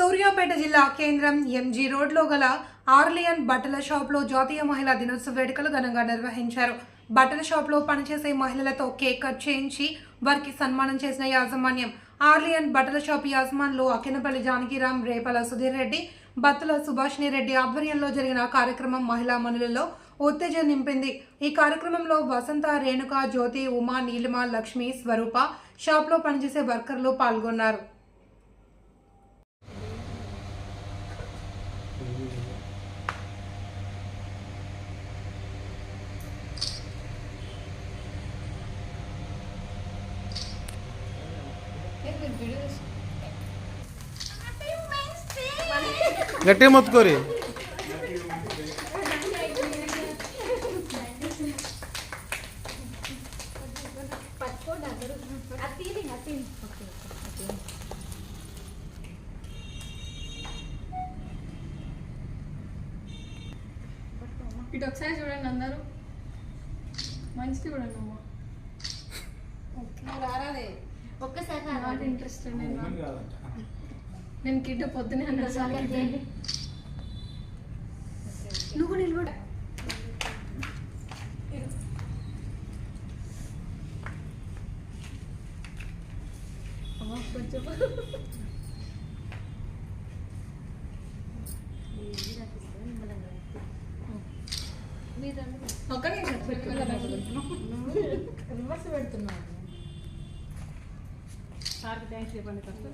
సూర్యాపేట జిల్లా కేంద్రం ఎంజీ రోడ్లో గల ఆర్లియన్ బట్టల షాప్లో జాతీయ మహిళా దినోత్సవ వేడుకలు ఘనంగా నిర్వహించారు. బట్టల షాప్లో పనిచేసే మహిళలతో కేక్ కట్ చేయించి వారికి సన్మానం చేసిన యాజమాన్యం ఆర్లియన్ బట్టల షాప్ యాజమాన్లు అకినపల్లి జానకిరామ్ రేపల సుధీర్ రెడ్డి బత్తుల సుభాషిణి రెడ్డి ఆధ్వర్యంలో జరిగిన కార్యక్రమం మహిళా మనులలో ఉత్తేజం నింపింది. ఈ కార్యక్రమంలో వసంత రేణుక జ్యోతి ఉమా నీలిమ లక్ష్మి స్వరూప షాప్లో పనిచేసే వర్కర్లు పాల్గొన్నారు. గట్టిగా మొత్తుకోరి. ఇటు ఒకసారి చూడండి అందరూ. మంచిది చూడండి అమ్మ రారాదే. ఒక్కసారి నాట్ ఇంట్రెస్ట్ నేను నేను కిడ్డు పొద్దునే అన్నాను నువ్వు నిలబడు. కొంచెం. ఒక్క నిమిషం. రివర్స్ పెడుతున్నాను. సార్కి థ్యాంక్స్ చెప్పండి ఫస్ట్.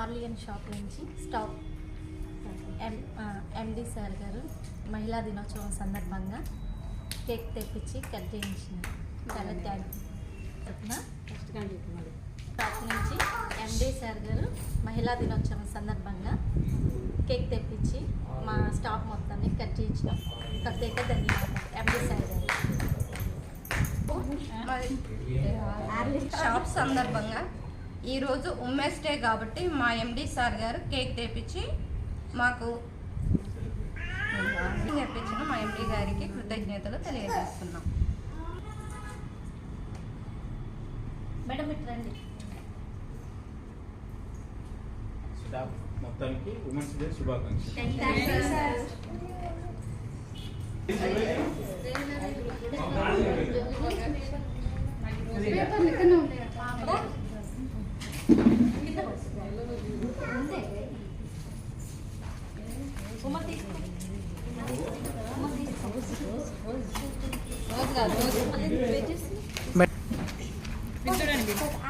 ఆర్లియన్ షాప్ నుంచి స్టాప్. ఎం ఎండి సార్ గారు మహిళా దినోత్సవం సందర్భంగా కేక్ తెప్పించి కట్ చేయించినారు. చాలా థ్యాంక్ తరఫున షాప్ నుంచి ఎండి సార్ గారు. మహిళా దినోత్సవం సందర్భంగా కేక్ తెప్పించి మా స్టాఫ్ మొత్తాన్ని కట్ చేయించిన. ప్రత్యేక ధన్యవాదాలు. ఎండి సార్ గారు. షాప్ సందర్భంగా ఈరోజు ఉమెన్స్ డే కాబట్టి మా ఎండి సార్ గారు కేక్ తెప్పించి మాకు తెప్పించిన మా ఎండి గారికి కృతజ్ఞతలు తెలియజేస్తున్నాం. మేడం ఇటు స్టాఫ్ మొత్తానికి ఉమెన్స్ డే శుభాకాంక్షలు.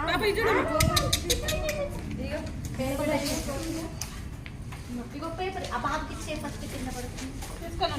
పేపర్ ఇచ్చే ఫస్ట్ కింద పడుతుంది. తీసుకోనా